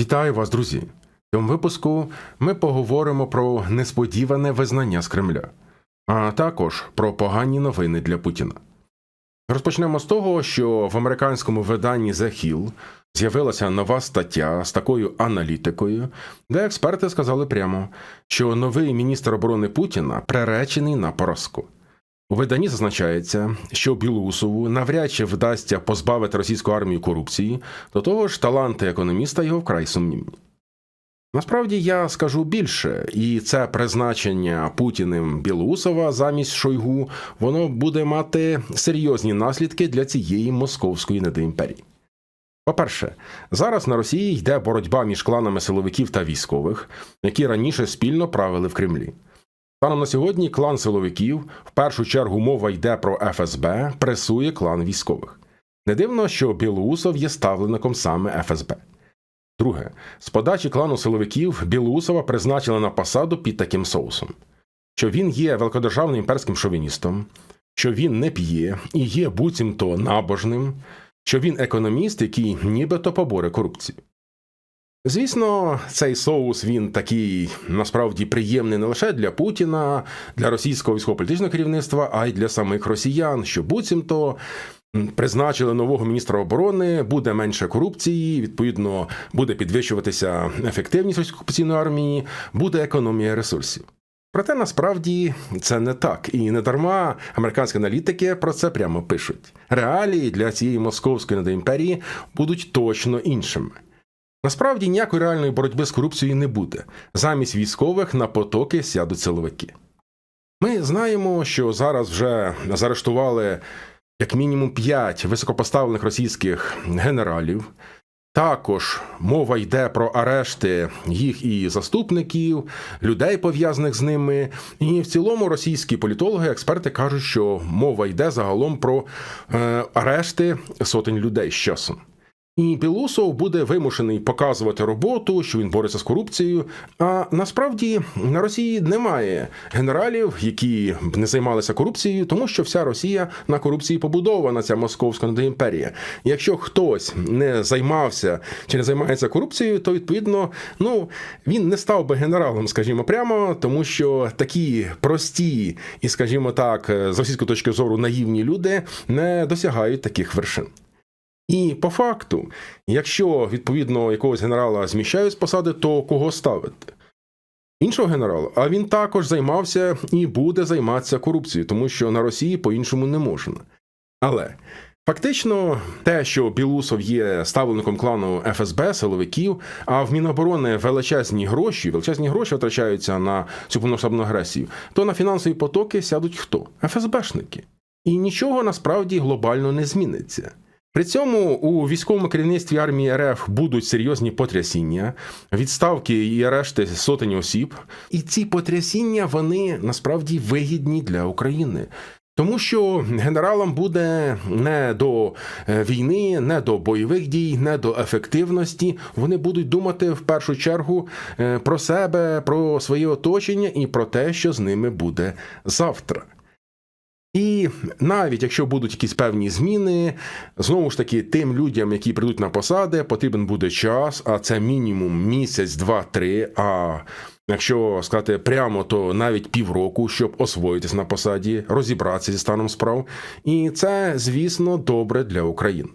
Вітаю вас, друзі! В цьому випуску ми поговоримо про несподіване визнання з Кремля, а також про погані новини для Путіна. Розпочнемо з того, що в американському виданні The Hill з'явилася нова стаття з такою аналітикою, де експерти сказали прямо, що новий міністр оборони Путіна приречений на поразку. У виданні зазначається, що Білоусову навряд чи вдасться позбавити російську армію корупції, до того ж таланти економіста його вкрай сумнівні. Насправді я скажу більше, і це призначення Путіним Білоусова замість Шойгу, воно буде мати серйозні наслідки для цієї московської недоімперії. По-перше, зараз на Росії йде боротьба між кланами силовиків та військових, які раніше спільно правили в Кремлі. Станом на сьогодні клан силовиків, в першу чергу мова йде про ФСБ, пресує клан військових. Не дивно, що Білоусов є ставленником саме ФСБ. Друге, з подачі клану силовиків Білоусова призначили на посаду під таким соусом, що він є великодержавним імперським шовіністом, що він не п'є і є буцімто набожним, що він економіст, який нібито поборе корупцію. Звісно, цей соус він такий насправді приємний не лише для Путіна, для російського військово-політичного керівництва, а й для самих росіян, що буцімто призначили нового міністра оборони, буде менше корупції, відповідно, буде підвищуватися ефективність окупаційної армії, буде економія ресурсів. Проте насправді це не так, і не дарма американські аналітики про це прямо пишуть. Реалії для цієї московської недоімперії будуть точно іншими. Насправді ніякої реальної боротьби з корупцією не буде. Замість військових на потоки сядуть силовики. Ми знаємо, що зараз вже заарештували як мінімум 5 високопоставлених російських генералів. Також мова йде про арешти їх і заступників, людей пов'язаних з ними. І в цілому російські політологи, експерти кажуть, що мова йде загалом про е, арешти сотень людей з часом. І Білусов буде вимушений показувати роботу, що він бореться з корупцією. А насправді на Росії немає генералів, які б не займалися корупцією, тому що вся Росія на корупції побудована, ця московська імперія. Якщо хтось не займався чи не займається корупцією, то відповідно ну він не став би генералом, скажімо прямо, тому що такі прості і, скажімо так, з російської точки зору наївні люди не досягають таких вершин. І по факту, якщо відповідно якогось генерала зміщають з посади, то кого ставити? Іншого генерала, а він також займався і буде займатися корупцією, тому що на Росії по-іншому не можна. Але фактично, те, що Білусов є ставленником клану ФСБ, силовиків, а в Міноборони величезні гроші, величезні гроші втрачаються на цю повномасштабну агресію, то на фінансові потоки сядуть хто? ФСБшники. І нічого насправді глобально не зміниться. При цьому у військовому керівництві армії РФ будуть серйозні потрясіння, відставки і арешти сотень осіб. І ці потрясіння вони насправді вигідні для України. Тому що генералам буде не до війни, не до бойових дій, не до ефективності. Вони будуть думати в першу чергу про себе, про своє оточення і про те, що з ними буде завтра. І навіть якщо будуть якісь певні зміни, знову ж таки, тим людям, які прийдуть на посади, потрібен буде час, а це мінімум місяць, два-три. А якщо сказати прямо, то навіть півроку, щоб освоїтись на посаді, розібратися зі станом справ. І це, звісно, добре для України.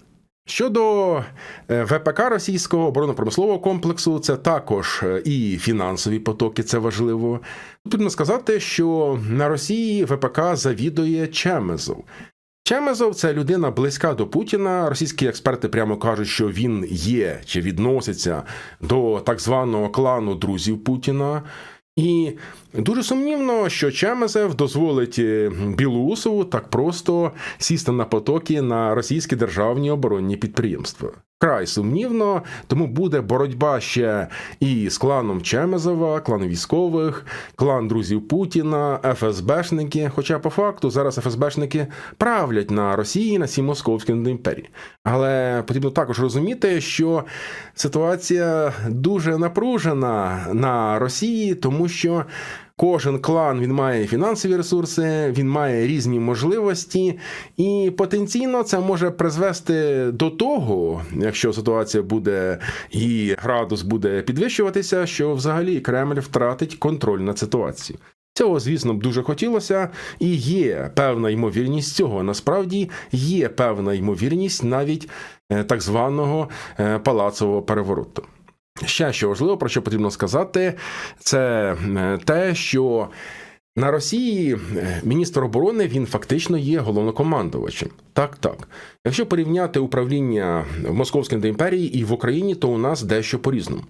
Щодо ВПК російського оборонно-промислового комплексу, це також і фінансові потоки, це важливо. Потрібно сказати, що на Росії ВПК завідує Чемезов. Чемезов це людина близька до Путіна. Російські експерти прямо кажуть, що він є чи відноситься до так званого клану друзів Путіна. І дуже сумнівно, що Чемезев дозволить Білоусову так просто сісти на потоки на російські державні оборонні підприємства. Край сумнівно, тому буде боротьба ще і з кланом Чемезова, клан військових, клан друзів Путіна, ФСБшники. Хоча по факту зараз ФСБшники правлять на Росії на цій московській імперії. Але потрібно також розуміти, що ситуація дуже напружена на Росії, тому що Кожен клан він має фінансові ресурси, він має різні можливості, і потенційно це може призвести до того, якщо ситуація буде і градус буде підвищуватися, що взагалі Кремль втратить контроль над ситуацією. Цього, звісно, б дуже хотілося, і є певна ймовірність цього. Насправді є певна ймовірність навіть е, так званого е, палацового перевороту. Ще що важливо, про що потрібно сказати, це е, те, що на Росії е, міністр оборони він фактично є головнокомандувачем. Так, так. Якщо порівняти управління в Московській імперії і в Україні, то у нас дещо по-різному.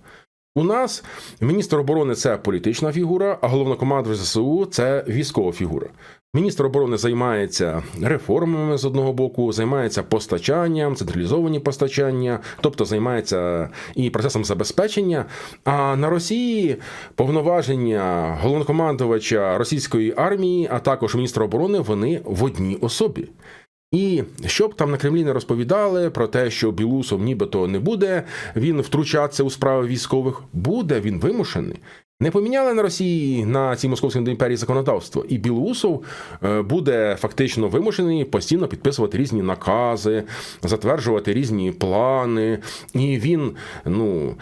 У нас міністр оборони це політична фігура, а головнокомандувач ЗСУ це військова фігура. Міністр оборони займається реформами з одного боку, займається постачанням, централізовані постачання, тобто займається і процесом забезпечення. А на Росії повноваження головнокомандувача російської армії, а також міністра оборони, вони в одній особі. І щоб там на Кремлі не розповідали про те, що Білусов нібито не буде він втручатися у справи військових, буде він вимушений. Не поміняли на Росії на цій московській імперії законодавство, і Білоусов е, буде фактично вимушений постійно підписувати різні накази, затверджувати різні плани, і він ну.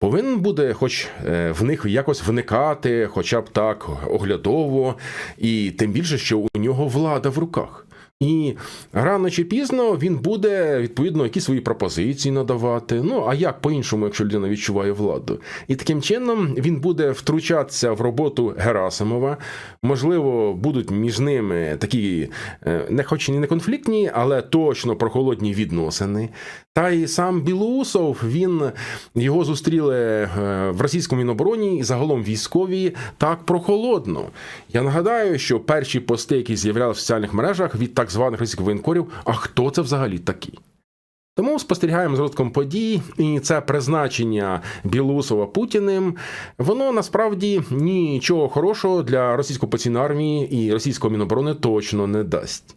Повинен буде, хоч е, в них якось вникати, хоча б так оглядово, і тим більше, що у нього влада в руках. І рано чи пізно він буде відповідно якісь свої пропозиції надавати. Ну а як по-іншому, якщо людина відчуває владу, і таким чином він буде втручатися в роботу Герасимова. Можливо, будуть між ними такі, е, не хоч і не конфліктні, але точно прохолодні відносини. Та й сам Білоусов, він його зустріли е, в російському мінобороні і загалом військові так прохолодно. Я нагадаю, що перші пости, які з'являлися в соціальних мережах від так званих російських воєнкорів, а хто це взагалі такі? Тому спостерігаємо з подій, і це призначення Білоусова Путіним, воно насправді нічого хорошого для російської окупаційної армії і російського міноборони точно не дасть.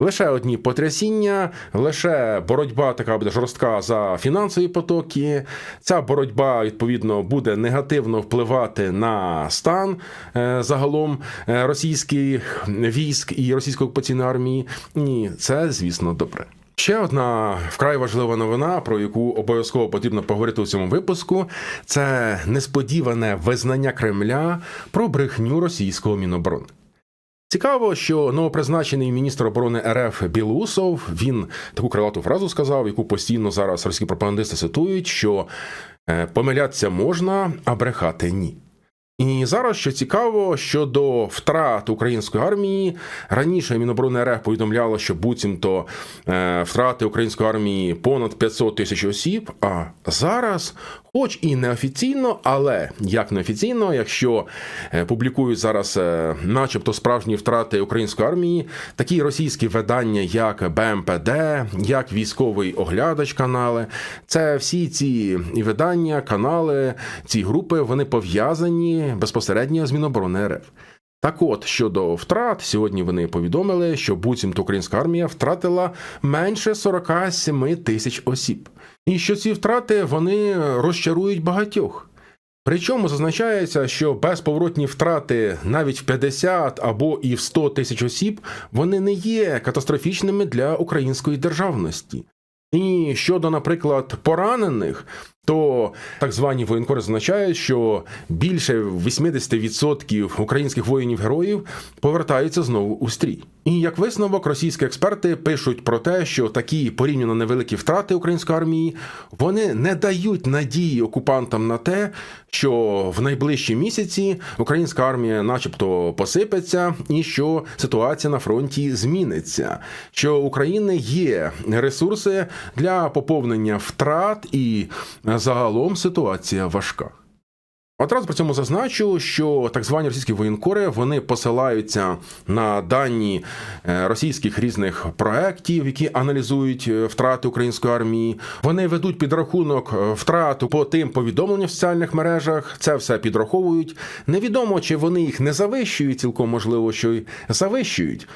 Лише одні потрясіння, лише боротьба така буде жорстка за фінансові потоки. Ця боротьба відповідно буде негативно впливати на стан е, загалом е, російських військ і російської окупаційної армії. Ні, це звісно добре. Ще одна вкрай важлива новина, про яку обов'язково потрібно поговорити у цьому випуску, це несподіване визнання Кремля про брехню російського міноборони. Цікаво, що новопризначений міністр оборони РФ Білусов він таку крилату фразу сказав, яку постійно зараз російські пропагандисти цитують, що е, помилятися можна, а брехати ні. І зараз що цікаво, щодо втрат української армії раніше Міноборони РФ повідомляло, що буцімто е, втрати української армії понад 500 тисяч осіб. А зараз, хоч і неофіційно, але як неофіційно, якщо е, публікують зараз, е, начебто, справжні втрати української армії, такі російські видання, як БМПД, як військовий оглядач канали, це всі ці видання, канали, ці групи вони пов'язані безпосередньо з Міноборони РФ. Так от, щодо втрат, сьогодні вони повідомили, що буцімто українська армія втратила менше 47 тисяч осіб, і що ці втрати вони розчарують багатьох. Причому зазначається, що безповоротні втрати навіть в 50 або і в 100 тисяч осіб вони не є катастрофічними для української державності. І щодо, наприклад, поранених, то так звані воєнкори означають, що більше 80% українських воїнів-героїв повертаються знову у стрій. І як висновок, російські експерти пишуть про те, що такі порівняно невеликі втрати української армії вони не дають надії окупантам на те, що в найближчі місяці українська армія, начебто, посипеться, і що ситуація на фронті зміниться. Що України є ресурси для поповнення втрат і загалом ситуація важка. Одразу при цьому зазначу, що так звані російські воєнкори вони посилаються на дані е, російських різних проєктів, які аналізують е, втрати української армії. Вони ведуть підрахунок е, втрату по тим повідомленням в соціальних мережах. Це все підраховують. Невідомо чи вони їх не завищують, цілком можливо, що й завищують.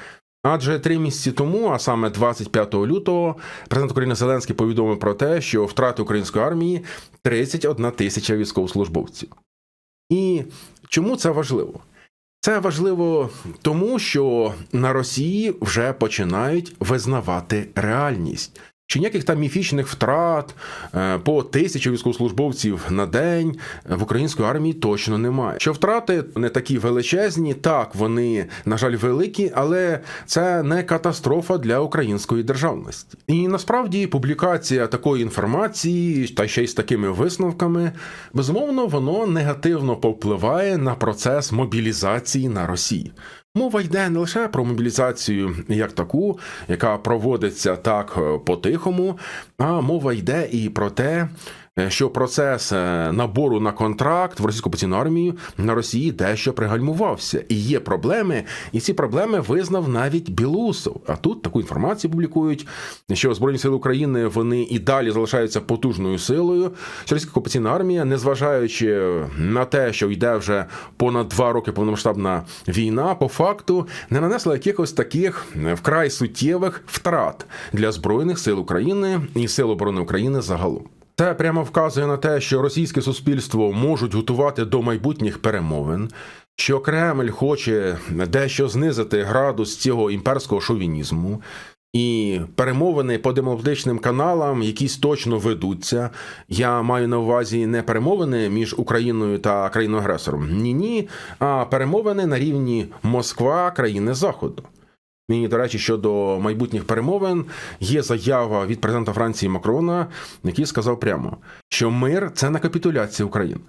Адже три місяці тому, а саме 25 лютого, президент України Зеленський повідомив про те, що втрати української армії 31 тисяча військовослужбовців. І чому це важливо? Це важливо тому, що на Росії вже починають визнавати реальність. Що ніяких там міфічних втрат е, по тисячі військовослужбовців на день в української армії точно немає. Що втрати не такі величезні, так вони на жаль великі, але це не катастрофа для української державності. І насправді публікація такої інформації, та ще й з такими висновками, безумовно, воно негативно повпливає на процес мобілізації на Росії. Мова йде не лише про мобілізацію як таку, яка проводиться так е, по-тихому, а мова йде і про те, що процес е, набору на контракт в російську окупаційну армію на Росії дещо пригальмувався. І є проблеми, і ці проблеми визнав навіть Білусов. А тут таку інформацію публікують, що Збройні сили України вони і далі залишаються потужною силою. Що Російська окупаційна армія, незважаючи на те, що йде вже понад два роки повномасштабна війна, по факту не нанесла якихось таких вкрай суттєвих втрат для збройних сил України і сил оборони України загалом. Це прямо вказує на те, що російське суспільство можуть готувати до майбутніх перемовин, що Кремль хоче дещо знизити градус цього імперського шовінізму. І перемовини по демократичним каналам якісь точно ведуться. Я маю на увазі не перемовини між Україною та країною агресором. Ні, ні, а перемовини на рівні Москва, країни Заходу. І, до речі, щодо майбутніх перемовин є заява від президента Франції Макрона, який сказав прямо, що мир це не капітуляція України.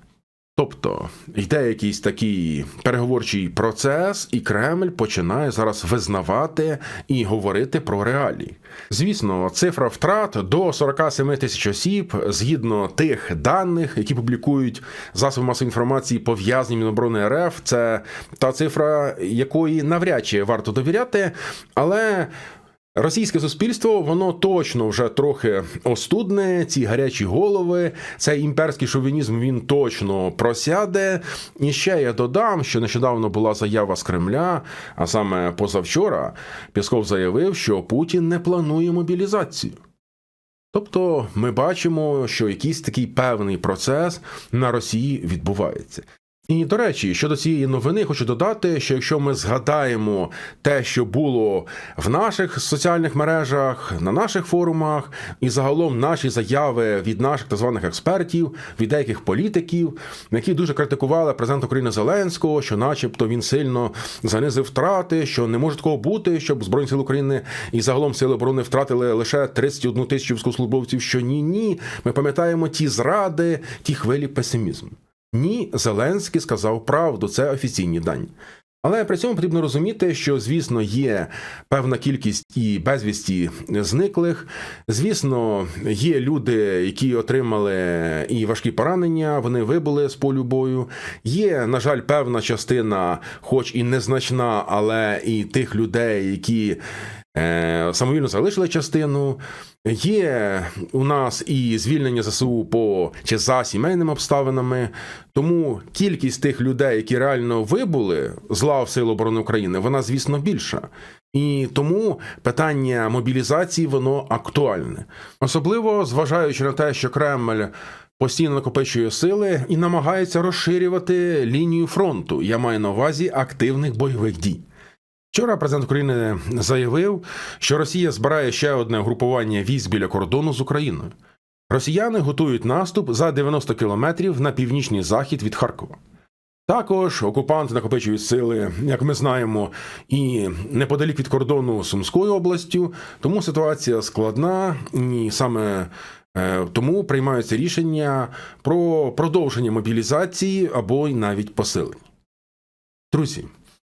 Тобто йде якийсь такий переговорчий процес, і Кремль починає зараз визнавати і говорити про реалії. Звісно, цифра втрат до 47 тисяч осіб, згідно тих даних, які публікують засоби масової інформації, пов'язані Міноборони РФ, це та цифра, якої навряд чи варто довіряти, але. Російське суспільство, воно точно вже трохи остудне. Ці гарячі голови, цей імперський шовінізм він точно просяде. І ще я додам, що нещодавно була заява з Кремля, а саме позавчора, Пісков заявив, що Путін не планує мобілізацію. Тобто ми бачимо, що якийсь такий певний процес на Росії відбувається. І до речі, щодо цієї новини, хочу додати, що якщо ми згадаємо те, що було в наших соціальних мережах, на наших форумах, і загалом наші заяви від наших так званих експертів, від деяких політиків, які дуже критикували президента України Зеленського, що, начебто, він сильно занизив втрати, що не може такого бути, щоб збройні сили України і загалом сили оборони втратили лише 31 тисячу військовослужбовців. Що ні, ні, ми пам'ятаємо ті зради, ті хвилі песимізму. Ні, Зеленський сказав правду, це офіційні дані. Але при цьому потрібно розуміти, що, звісно, є певна кількість і безвісті зниклих. Звісно, є люди, які отримали і важкі поранення, вони вибули з полю бою. Є, на жаль, певна частина, хоч і незначна, але і тих людей, які самовільно залишили частину. Є у нас і звільнення ЗСУ по чи за сімейними обставинами, тому кількість тих людей, які реально вибули з лав Сил оборони України, вона, звісно, більша. І тому питання мобілізації воно актуальне, особливо зважаючи на те, що Кремль постійно накопичує сили і намагається розширювати лінію фронту. Я маю на увазі активних бойових дій. Вчора президент України заявив, що Росія збирає ще одне групування військ біля кордону з Україною. Росіяни готують наступ за 90 кілометрів на північний захід від Харкова. Також окупанти накопичують сили, як ми знаємо, і неподалік від кордону Сумською областю, тому ситуація складна, і саме е, тому приймаються рішення про продовження мобілізації або й навіть посилення. Друзі.